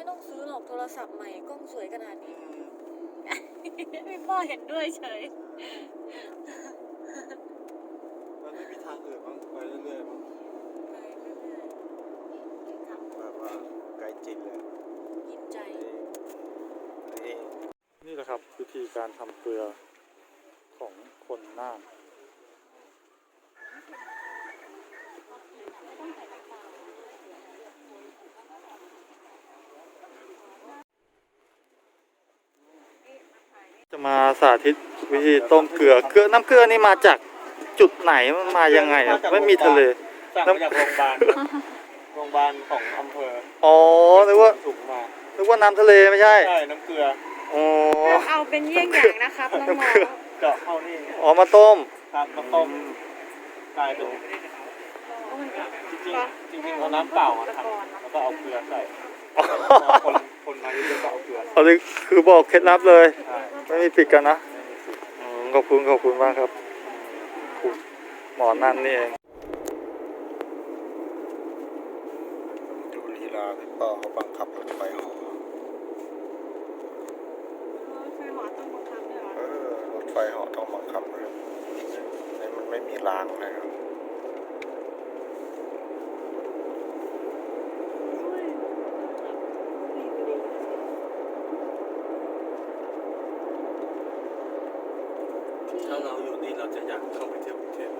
ไม่ต้องซื้อหรอกโทรศัพท์ใหม่กล้องสวยขนาดนี้พี่พ่อเห็นด้วยเฉย มันไม่มีทางอื่นมั้งไปเรื่อยๆมั้งไปเรื่อยๆแบบว่าไกลจิตเลยกินใจ นี่แหละครับวิธีการทำเกลือของคนหน้า จะมาสาธิตวิธีต้มเกลือเกลือน้ำเกลือนี่มาจากจุดไหนมันมายังไงอะไม่มีทะเลสั่งมาจากโรงพยาบาลโรงพยาบาลของอำเภออ๋อนึกว่าถุงมานึกว่าน้ำทะเลไม่ใช่ใช่น้ำเกลืออ๋อเอาเป็นเยี่ยงอย่างนะครับน้องหมอเจาะเข้านี่อ๋อมาต้มครับมาต้มกลายเป็นจริงๆจริงๆเอาน้ำเปล่ามาทำแล้วก็เอาเกลือใส่คนคนมาเยอะๆก็เอาเกลือใส่เอาเลยคือบอกเคล็ดลับเลยใช่ ไม่มีปิดกันนะไม่มีสูตรอืมขอบคุณขอบคุณมากครับคุณหมอนั่นนี่เอง ดูลีลาพี่ป้าเขาบังคับรถไฟหอไฟหอต้องบังคับด้วยเหรอเออรถไฟหอต้องบังคับเลยนี่มันไม่มีรางเลยครับ ถ้าเราอยู่นี่เราจะอยากเข้าไปเที่ยวกรุงเทพ